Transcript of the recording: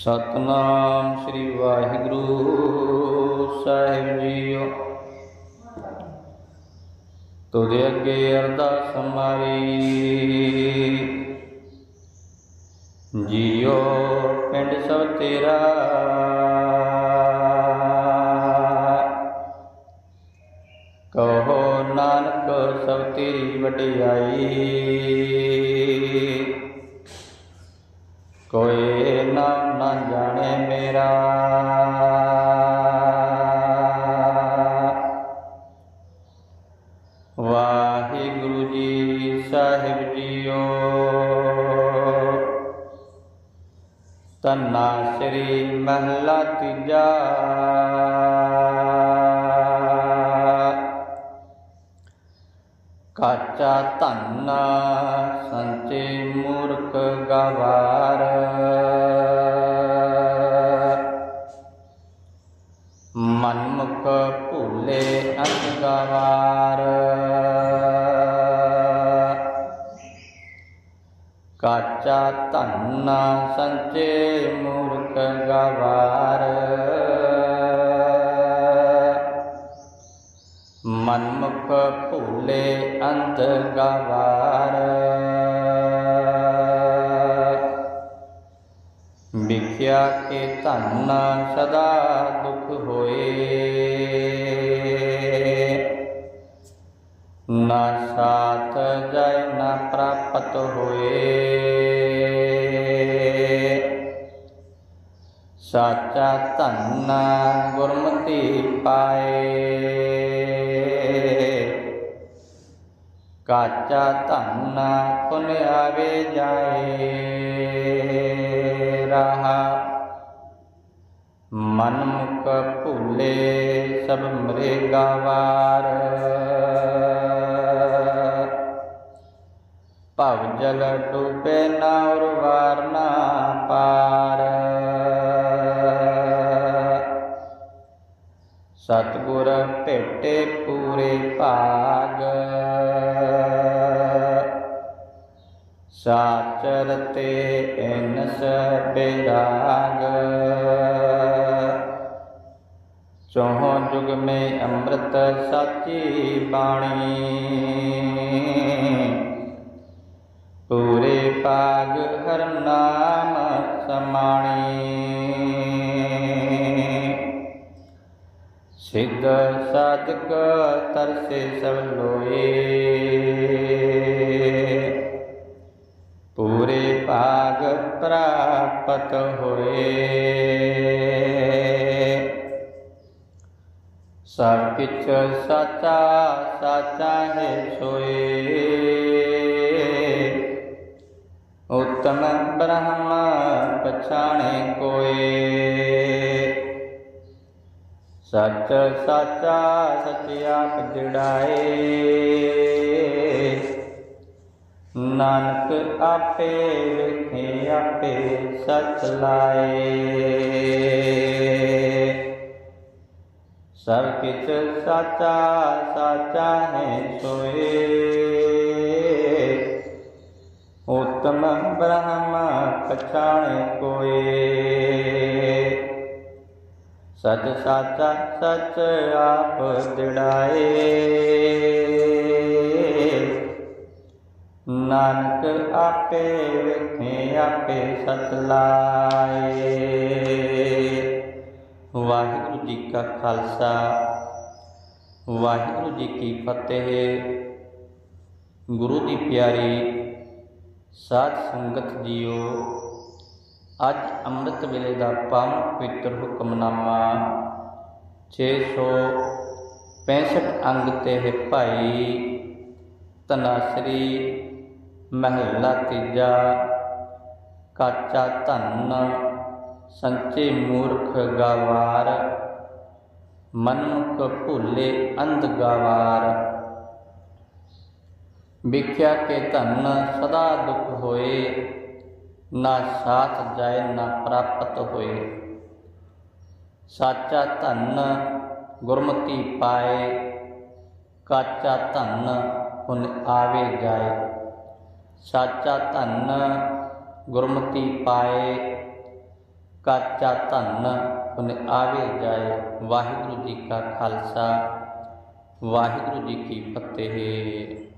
ਸਤਨਾਮ ਸ੍ਰੀ ਵਾਹਿਗੁਰੂ ਸਾਹਿਬ ਜੀਓ ਤੁਦੇ ਅੱਗੇ ਅਰਦਾਸ ਮਾਰੀ ਜੀਓ ਪਿੰਡ ਸਭ ਤੇਰਾ ਕਹੋ ਨਾਨਕ ਸਭ ਤੇਰੀ ਵਡਿਆਈ ਕੋਈ ਨਾਮ ਨਾ ਜਾਣੇ ਮੇਰਾ। ਵਾਹਿਗੁਰੂ ਜੀ ਸਾਹਿਬ ਜੀਓ। ਤਨਾ ਸ੍ਰੀ ਮਹਲਾ ਤੀਜਾ। ਕਾਚਾ ਧੰਨ ਸੰਚੇ ਮੂਰਖ ਗਵਾਰ। ਮਨਮੁਖ ਭੁੱਲੇ ਅੰਤ ਗਵਾਰ। ਕਾਚਾ ਧੰਨ ਸੰਚੇ ਮੂਰਖ ਗਵਾਰ। ਮਨਮੁਖ ਭੂਲੇ ਅੰਤ ਗਵਾਰ ਵਿਖਿਆ ਕੇ ਧੰਨ ਸਦਾ ਦੁਖ ਹੋਏ ਨਾ ਸਾਥ ਜੈ ਨਾ ਪ੍ਰਾਪਤ ਹੋਏ ਸਾਚਾ ਧੰਨ ਗੁਰਮਤਿ ਪਾਏ ਕਾਚਾ ਧੰਨ ਪੁਨ ਆਵੇ ਜਾਏ, ਰਹਾ। ਮਨ ਮੁਖ ਭੂਲੇ ਸਭ ਮਰੇ ਗਵਾਰ ਭਵ ਜਲ ਡੂਬੇ ਨਾ ਉਰਵਾਰ ਸਤਿਗੁਰ ਭੇਟੇ ਪੂਰੇ ਭਾਗ। ਸਾਚਰ ਤੇ ਐਨਸ ਬੇਰਾਗ। ਚੋਹ ਜੁਗ ਮੇ ਅੰਮ੍ਰਿਤ ਸਾਚੀ ਬਾਣੀ। ਪੂਰੇ ਪਾਗ ਹਰ ਨਾਮ ਸਮਾਣੀ। ਸਿੱਧ ਸਾਧਕ ਤਰਸੇ ਸਭ ਲੋਏ। ਪੂਰੇ ਭਾਗ ਪ੍ਰਾਪਤ ਹੋਏ। ਸਭ ਕਿਛ ਸਾਚਾ ਸਾਚਾ ਹੈ ਸੋਏ। ਉਤਮ ਬ੍ਰਹਮ ਪਛਾਣੇ ਕੋਏ। ਸੱਚ ਸਾਚਾ ਸੱਚ ਆਪ ਜੜਾਏ ਨਾਨਕ ਆਪੇ ਵੇਖੇ ਆਪੇ ਸਚ ਲਾਏ ਸਭ ਕਿਛ ਸਾਚਾ ਸਾਚਾ ਹੈ ਸੋਏ ਉਤਮ ਬ੍ਰਹਮ ਪਛਾਣੇ ਕੋਏ ਸਚ ਸਾਚਾ ਸਚ ਆਪ ਦਿੜਾਏ ਨਾਨਕ ਆਪੇ ਵੇਖੇ ਆਪੇ ਸਚ ਲਾਏ ਵਾਹਿਗੁਰੂ ਜੀ ਕਾ ਖਾਲਸਾ ਵਾਹਿਗੁਰੂ ਜੀ ਕੀ ਫਤਿਹ ਗੁਰੂ ਦੀ ਪਿਆਰੀ ਸਾਧ ਸੰਗਤ ਜੀਓ ਅੱਜ ਅੰਮ੍ਰਿਤ ਵੇਲੇ ਦਾ ਪਾਵਨ ਪਵਿੱਤਰ ਹੁਕਮਨਾਮਾ। 665 ਅੰਗ ਤੇ ਹੈ ਭਾਈ। ਤਨਾਸਰੀ ਮਹੱਲਾ ਤੀਜਾ। ਕਾਚਾ ਧੰਨ ਸੰਚੇ ਮੂਰਖ ਗਾਵਾਰ। ਮਨਮੁਖ ਭੁੱਲੇ ਅੰਧ ਗਾਵਾਰ। ਵਿਖਿਆ ਕੇ ਧੰਨ ਸਦਾ ਦੁਖ ਹੋਏ। ਨਾ ਸਾਥ ਜਾਏ, ਨਾ ਪ੍ਰਾਪਤ ਹੋਏ। ਸਾਚਾ ਧਨ ਗੁਰਮਤੀ ਪਾਏ, ਕਾਚਾ ਧਨ ਹੁਣ ਆਵੇ ਜਾਏ। ਸਾਚਾ ਧਨ ਗੁਰਮਤੀ ਪਾਏ, ਕਾਚਾ ਧਨ ਹੁਣ ਆਵੇ ਜਾਏ। ਵਾਹਿਗੁਰੂ ਜੀ ਕਾ ਖਾਲਸਾ, ਵਾਹਿਗੁਰੂ ਜੀ ਕੀ ਫਤਿਹ।